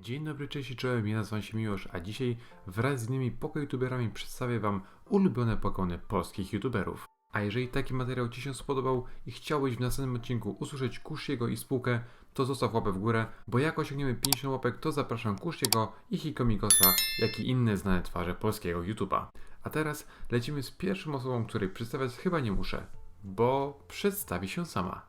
Dzień dobry, cześć i czołem, ja nazywam się Miłosz, a dzisiaj wraz z innymi pokojtuberami przedstawię Wam ulubione pokony polskich youtuberów. A jeżeli taki materiał Ci się spodobał i chciałbyś w następnym odcinku usłyszeć Kushiego i spółkę, to zostaw łapę w górę, bo jak osiągniemy 50 łapek, to zapraszam Kushiego i Hikomikosa, jak i inne znane twarze polskiego YouTube'a. A teraz lecimy z pierwszą osobą, której przedstawiać chyba nie muszę, bo przedstawi się sama.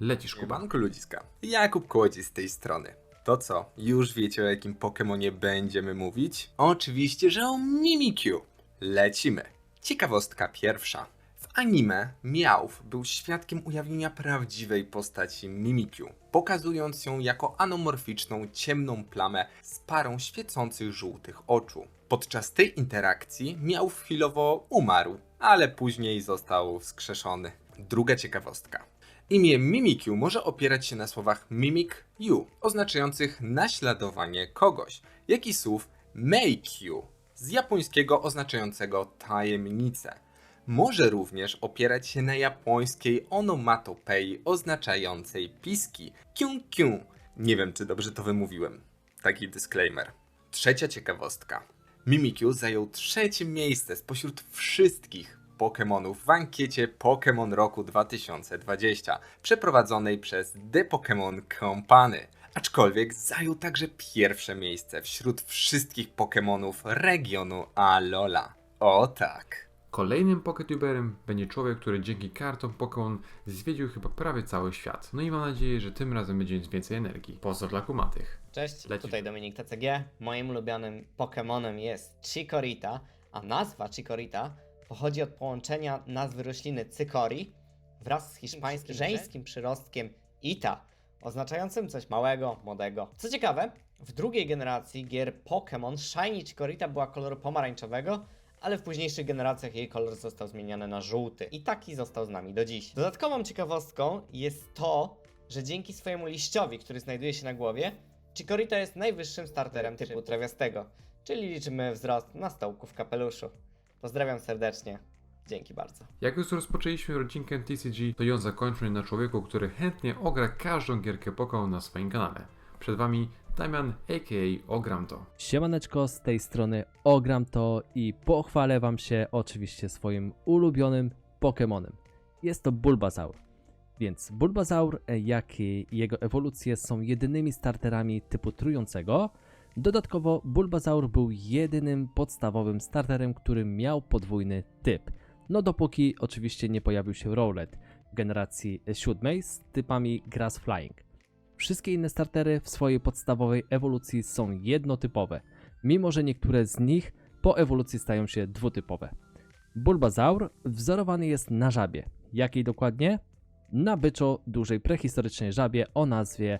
Lecisz, Kuba. Kubanku ludziska. Jakub Kłodzi z tej strony. To co, już wiecie o jakim Pokemonie będziemy mówić? Oczywiście, że o Mimikyu. Lecimy. Ciekawostka pierwsza. W anime Miałw był świadkiem ujawnienia prawdziwej postaci Mimikyu, pokazując ją jako anomorficzną, ciemną plamę z parą świecących żółtych oczu. Podczas tej interakcji Miałw chwilowo umarł, ale później został wskrzeszony. Druga ciekawostka. Imię Mimikyu może opierać się na słowach mimic you, oznaczających naśladowanie kogoś, jak i słów make you, z japońskiego oznaczającego tajemnicę. Może również opierać się na japońskiej onomatopei oznaczającej piski kiun kiun. Nie wiem, czy dobrze to wymówiłem. Taki disclaimer. Trzecia ciekawostka. Mimikyu zajął trzecie miejsce spośród wszystkich Pokémonów w ankiecie Pokémon roku 2020, przeprowadzonej przez The Pokémon Company. Aczkolwiek zajął także pierwsze miejsce wśród wszystkich Pokémonów regionu Alola. O tak. Kolejnym poketuberem będzie człowiek, który dzięki kartom Pokémon zwiedził chyba prawie cały świat. No i mam nadzieję, że tym razem będzie mieć więcej energii. Pozdro dla kumatych. Cześć, Lecisz. tutaj Dominik TCG. Moim ulubionym Pokemonem jest Chikorita, a nazwa Chikorita pochodzi od połączenia nazwy rośliny Cykori wraz z hiszpańskim żeńskim przyrostkiem Ita, oznaczającym coś małego, młodego. Co ciekawe, w drugiej generacji gier Pokémon Shiny Chikorita była koloru pomarańczowego, ale w późniejszych generacjach jej kolor został zmieniony na żółty i taki został z nami do dziś. Dodatkową ciekawostką jest to, że dzięki swojemu liściowi, który znajduje się na głowie, Chikorita jest najwyższym starterem typu trawiastego, czyli liczymy wzrost na stołku w kapeluszu. Pozdrawiam serdecznie. Dzięki bardzo. Jak już rozpoczęliśmy rodzinkę TCG, to ją zakończmy na człowieku, który chętnie ogra każdą gierkę Pokémon na swoim kanale. Przed Wami Damian, a.k.a. Ogram to. Siemaneczko, z tej strony ogram to i pochwalę wam się oczywiście swoim ulubionym Pokémonem. Jest to Bulbasaur. Więc Bulbasaur, e, jak i jego ewolucje są jedynymi starterami typu trującego. Dodatkowo Bulbasaur był jedynym podstawowym starterem, który miał podwójny typ. No dopóki oczywiście nie pojawił się Rowlet w generacji siódmej z typami Grass Flying. Wszystkie inne startery w swojej podstawowej ewolucji są jednotypowe, mimo że niektóre z nich po ewolucji stają się dwutypowe. Bulbasaur wzorowany jest na żabie. Jakiej dokładnie? Na byczo dużej prehistorycznej żabie o nazwie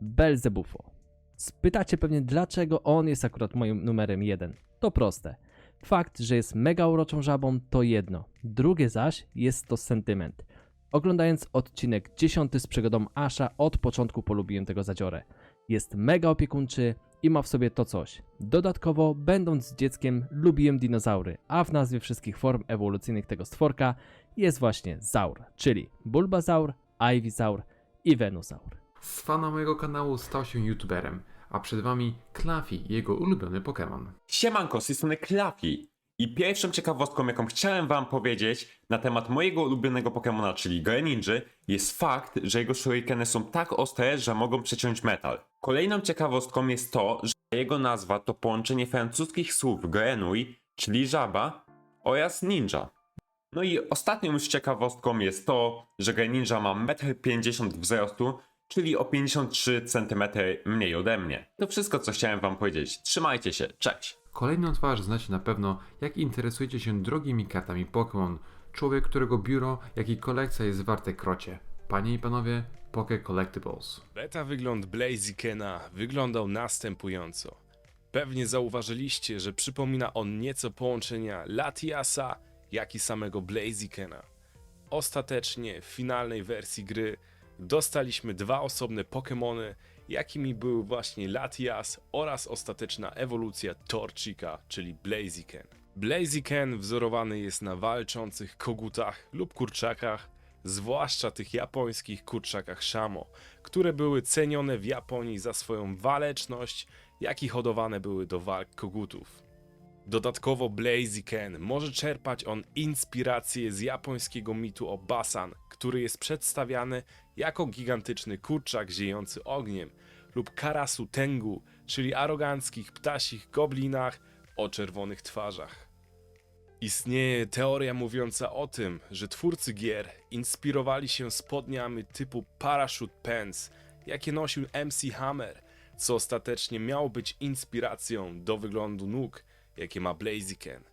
Belzebufo. Spytacie pewnie dlaczego on jest akurat moim numerem jeden. To proste. Fakt, że jest mega uroczą żabą to jedno. Drugie zaś jest to sentyment. Oglądając odcinek 10 z przygodą Asha, od początku polubiłem tego zadziorę. Jest mega opiekuńczy i ma w sobie to coś. Dodatkowo, będąc dzieckiem, lubiłem dinozaury, a w nazwie wszystkich form ewolucyjnych tego stworka jest właśnie zaur, czyli Bulbasaur, Ivysaur i Venusaur. Z fana mojego kanału stał się youtuberem, a przed Wami Claffy, jego ulubiony Pokémon. Siemanko, z tej strony Klafi. I pierwszą ciekawostką, jaką chciałem wam powiedzieć na temat mojego ulubionego Pokemona, czyli Greninja, jest fakt, że jego shurikeny są tak ostre, że mogą przeciąć metal. Kolejną ciekawostką jest to, że jego nazwa to połączenie francuskich słów Grenouille, czyli żaba, oraz ninja. No i ostatnią już ciekawostką jest to, że Greninja ma 1,50 m wzrostu, czyli o 53 cm mniej ode mnie. To wszystko, co chciałem wam powiedzieć. Trzymajcie się, cześć! Kolejną twarz znacie na pewno, jak interesujecie się drogimi kartami Pokémon. Człowiek, którego biuro, jak i kolekcja jest warte krocie. Panie i panowie, Poké Collectibles. Beta wygląd Blazykena wyglądał następująco. Pewnie zauważyliście, że przypomina on nieco połączenia Latiasa, jak i samego Blazykena. Ostatecznie w finalnej wersji gry dostaliśmy dwa osobne Pokémony, jakimi były właśnie Latias oraz ostateczna ewolucja Torchika, czyli Blaziken. Blaziken wzorowany jest na walczących kogutach lub kurczakach, zwłaszcza tych japońskich kurczakach Shamo, które były cenione w Japonii za swoją waleczność jak i hodowane były do walk kogutów. Dodatkowo Blaziken może czerpać on inspirację z japońskiego mitu o Basan, który jest przedstawiany jako gigantyczny kurczak ziejący ogniem, lub Karasu Tengu, czyli aroganckich ptasich goblinach o czerwonych twarzach. Istnieje teoria mówiąca o tym, że twórcy gier inspirowali się spodniami typu Parachute Pants, jakie nosił MC Hammer, co ostatecznie miało być inspiracją do wyglądu nóg, jakie ma Blaziken.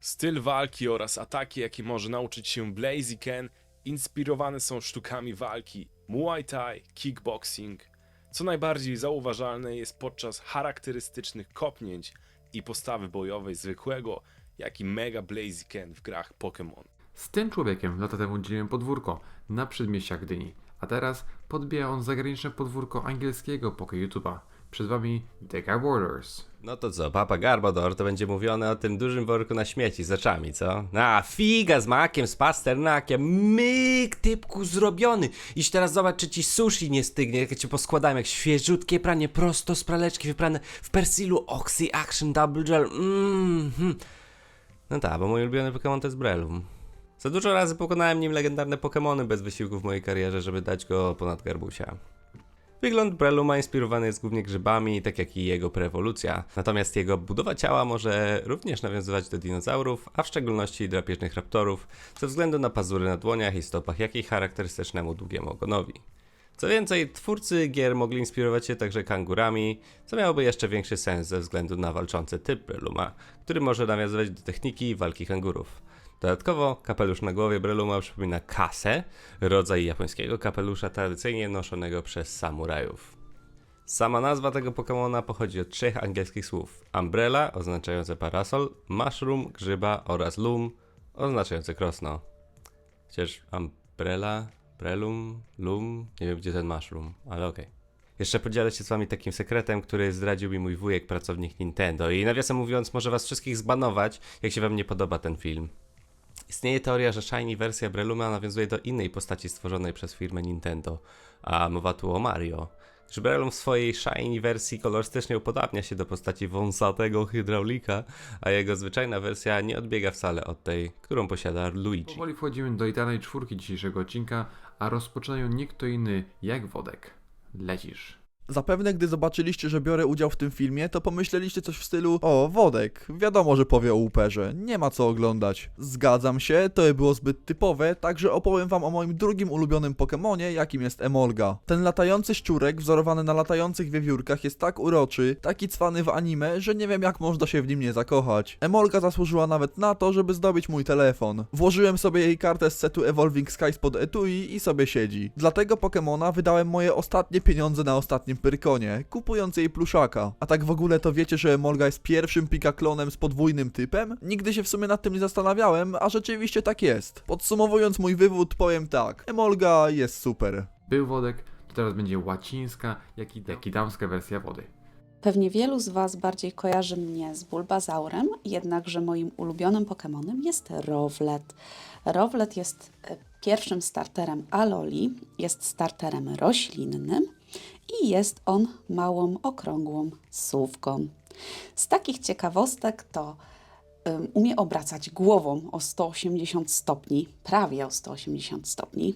Styl walki oraz ataki, jakie może nauczyć się Blaziken, inspirowane są sztukami walki Muay Thai, kickboxing. Co najbardziej zauważalne jest podczas charakterystycznych kopnięć i postawy bojowej zwykłego, jak i Mega Blaziken w grach Pokémon. Z tym człowiekiem lata temu dzieliłem podwórko na przedmieściach Gdyni, a teraz podbija on zagraniczne podwórko angielskiego poke YouTube'a. Przed wami Deca Borders. No to co, Papa Garbodor to będzie mówione o tym dużym worku na śmieci z oczami, co? A, figa z makiem, z pasternakiem, myk, typku zrobiony. Iść teraz zobacz, czy ci sushi nie stygnie, jak cię poskładałem, jak świeżutkie pranie, prosto z praleczki, wyprane w persilu Oxy Action Double Gel, mmm. No tak, bo mój ulubiony Pokémon to jest Breloom. Za dużo razy pokonałem nim legendarne Pokémony bez wysiłku w mojej karierze, żeby dać go ponad garbusia. Wygląd Breluma inspirowany jest głównie grzybami, tak jak i jego preewolucja. Natomiast jego budowa ciała może również nawiązywać do dinozaurów, a w szczególności drapieżnych raptorów, ze względu na pazury na dłoniach i stopach, jak i charakterystycznemu długiemu ogonowi. Co więcej, twórcy gier mogli inspirować się także kangurami, co miałoby jeszcze większy sens ze względu na walczący typ Breluma, który może nawiązywać do techniki walki kangurów. Dodatkowo kapelusz na głowie Breluma przypomina kasę, rodzaj japońskiego kapelusza tradycyjnie noszonego przez samurajów. Sama nazwa tego Pokemona pochodzi od trzech angielskich słów: umbrella oznaczające parasol, mushroom grzyba oraz loom oznaczające krosno. Chociaż umbrella, brelum, loom, nie wiem gdzie ten mushroom, ale okej. Jeszcze podzielę się z wami takim sekretem, który zdradził mi mój wujek, pracownik Nintendo. I nawiasem mówiąc, może was wszystkich zbanować, jak się wam nie podoba ten film. Istnieje teoria, że Shiny wersja Breluma nawiązuje do innej postaci stworzonej przez firmę Nintendo, a mowa tu o Mario. Gdyż Brelum w swojej Shiny wersji kolorystycznie upodabnia się do postaci wąsatego hydraulika, a jego zwyczajna wersja nie odbiega wcale od tej, którą posiada Luigi. Powoli wchodzimy do idealnej czwórki dzisiejszego odcinka, a rozpoczynają nie kto inny jak Wodek. Lecisz. Zapewne gdy zobaczyliście, że biorę udział w tym filmie, to pomyśleliście coś w stylu O, Wodek, wiadomo, że powie o Uperze, nie ma co oglądać. Zgadzam się, to by było zbyt typowe, także opowiem wam o moim drugim ulubionym Pokemonie, jakim jest Emolga. Ten latający szczurek, wzorowany na latających wiewiórkach, jest tak uroczy, taki cwany w anime, że nie wiem jak można się w nim nie zakochać. Emolga zasłużyła nawet na to, żeby zdobyć mój telefon. Włożyłem sobie jej kartę z setu Evolving Skies pod etui i sobie siedzi. Dla tego Pokemona wydałem moje ostatnie pieniądze na ostatnim Pyrkonie, kupując jej pluszaka. A tak w ogóle to wiecie, że Emolga jest pierwszym pikaklonem z podwójnym typem? Nigdy się w sumie nad tym nie zastanawiałem, a rzeczywiście tak jest. Podsumowując mój wywód, powiem tak. Emolga jest super. Był Wodek, to teraz będzie łacińska, jak i, jak i damska wersja wody. Pewnie wielu z Was bardziej kojarzy mnie z Bulbazaurem, jednakże moim ulubionym Pokemonem jest Rowlet. Rowlet jest e, pierwszym starterem Aloli, jest starterem roślinnym i jest on małą, okrągłą słówką. Z takich ciekawostek to umie obracać głową o 180 stopni, prawie o 180 stopni.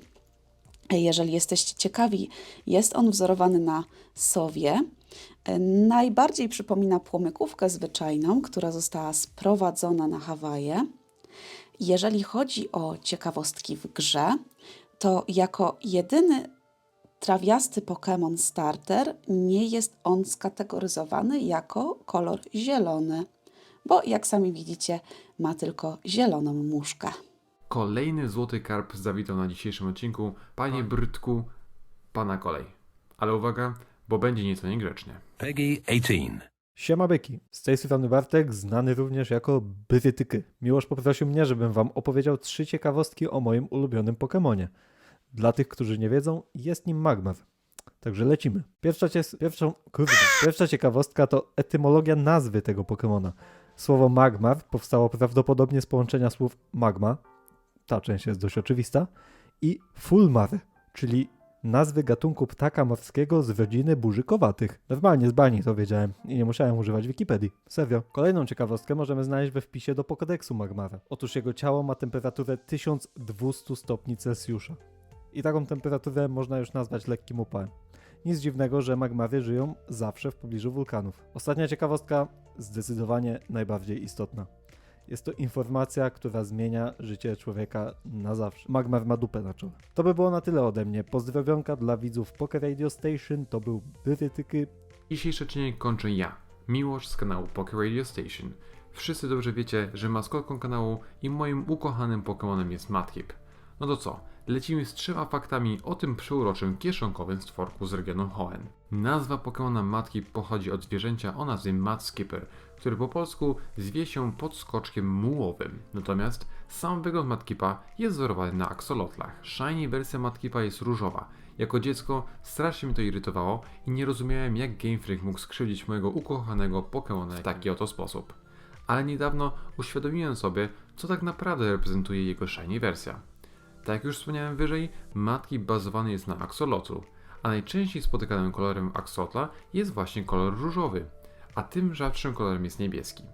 Jeżeli jesteście ciekawi, jest on wzorowany na sowie. Najbardziej przypomina płomykówkę zwyczajną, która została sprowadzona na Hawaje. Jeżeli chodzi o ciekawostki w grze, to jako jedyny trawiasty Pokémon Starter nie jest on skategoryzowany jako kolor zielony, bo jak sami widzicie, ma tylko zieloną muszkę. Kolejny złoty karp zawitał na dzisiejszym odcinku. Panie Brytku, pana kolej. Ale uwaga, bo będzie nieco niegrzecznie. Peggy 18. Siema byki, z tej strony Bartek, znany również jako Brytyky. Miłosz poprosił mnie, żebym wam opowiedział trzy ciekawostki o moim ulubionym Pokemonie. Dla tych, którzy nie wiedzą, jest nim Magmar. Także lecimy. Pierwsza, cies- pierwszą, kurde, pierwsza ciekawostka to etymologia nazwy tego Pokemona. Słowo Magmar powstało prawdopodobnie z połączenia słów magma, ta część jest dość oczywista, i Fulmar, czyli nazwy gatunku ptaka morskiego z rodziny burzykowatych. Normalnie z bani to wiedziałem i nie musiałem używać Wikipedii. Serio. Kolejną ciekawostkę możemy znaleźć we wpisie do Pokedexu Magmara. Otóż jego ciało ma temperaturę 1200 stopni Celsjusza. I taką temperaturę można już nazwać lekkim upałem. Nic dziwnego, że magmary żyją zawsze w pobliżu wulkanów. Ostatnia ciekawostka, zdecydowanie najbardziej istotna. Jest to informacja, która zmienia życie człowieka na zawsze. Magmar ma dupę na czole. To by było na tyle ode mnie. Pozdrowionka dla widzów Poker Radio Station. To był Byrytyky. Dzisiejszy odcinek kończę ja, Miłosz z kanału Poké Radio Station. Wszyscy dobrze wiecie, że maskotką kanału i moim ukochanym Pokémonem jest Matkip. No to co? Lecimy z trzema faktami o tym przeuroczym kieszonkowym stworku z regionu Hoenn. Nazwa Pokémona Matkip pochodzi od zwierzęcia o nazwie Matskipper, który po polsku zwie się podskoczkiem mułowym. Natomiast sam wygląd Matkipa jest wzorowany na axolotlach. Shiny wersja Matkipa jest różowa. Jako dziecko strasznie mnie to irytowało i nie rozumiałem jak Game Freak mógł skrzywdzić mojego ukochanego Pokémona w taki oto sposób. Ale niedawno uświadomiłem sobie, co tak naprawdę reprezentuje jego shiny wersja. Tak jak już wspomniałem wyżej, matki bazowany jest na axolotu, a najczęściej spotykanym kolorem axolotla jest właśnie kolor różowy, a tym rzadszym kolorem jest niebieski.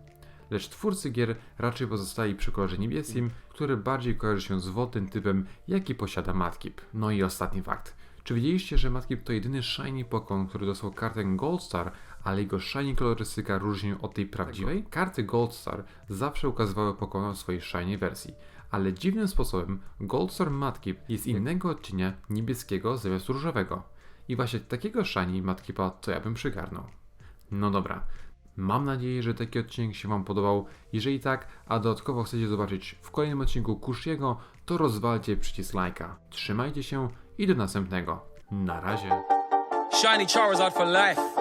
Lecz twórcy gier raczej pozostali przy kolorze niebieskim, który bardziej kojarzy się z wodnym typem, jaki posiada Matkip. No i ostatni fakt. Czy wiedzieliście, że Matkip to jedyny shiny Pokémon, który dostał kartę Gold Star, ale jego shiny kolorystyka różni od tej prawdziwej? Karty Gold Star zawsze ukazywały Pokémon w swojej shiny wersji, ale dziwnym sposobem Gold Star Matkip jest innego odcienia niebieskiego zamiast różowego. I właśnie takiego shiny Matkipa to ja bym przygarnął. No dobra. Mam nadzieję, że taki odcinek się Wam podobał. Jeżeli tak, a dodatkowo chcecie zobaczyć w kolejnym odcinku Kushiego, to rozwalcie przycisk lajka. Trzymajcie się i do następnego. Na razie. Shiny Charizard for life.